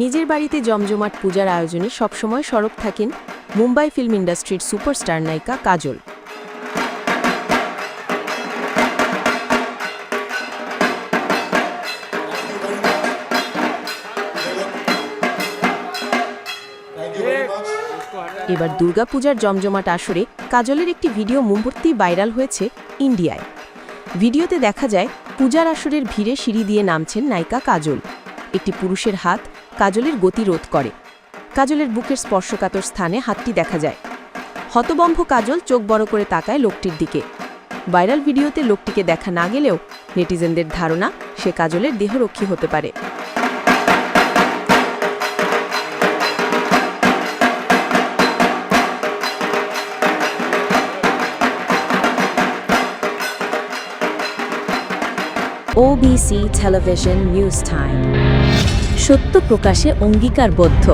নিজের বাড়িতে জমজমাট পূজার আয়োজনে সবসময় সরব থাকেন মুম্বাই ফিল্ম ইন্ডাস্ট্রির সুপারস্টার নায়িকা কাজল. এবার দুর্গাপূজার জমজমাট আসরে কাজলের একটি ভিডিও মুহূর্তেই ভাইরাল হয়েছে ইন্ডিয়ায় ভিডিওতে দেখা যায়, পূজার আসরের ভিড়ে সিঁড়ি দিয়ে নামছেন নায়িকা কাজল একটি পুরুষের হাত কাজলের গতি রোধ করে। কাজলের বুকের স্পর্শকাতর স্থানে হাতটি দেখা যায়। হতবম্ভ কাজল চোখ বড় করে তাকায় লোকটির দিকে। ভাইরাল ভিডিওতে লোকটিকে দেখা না গেলেও নেটিজেনদের ধারণা সে কাজলের দেহরক্ষী হতে পারে। ওবিসি টেলিভিশন নিউজ টাইম সত্য প্রকাশে অঙ্গীকারবদ্ধ।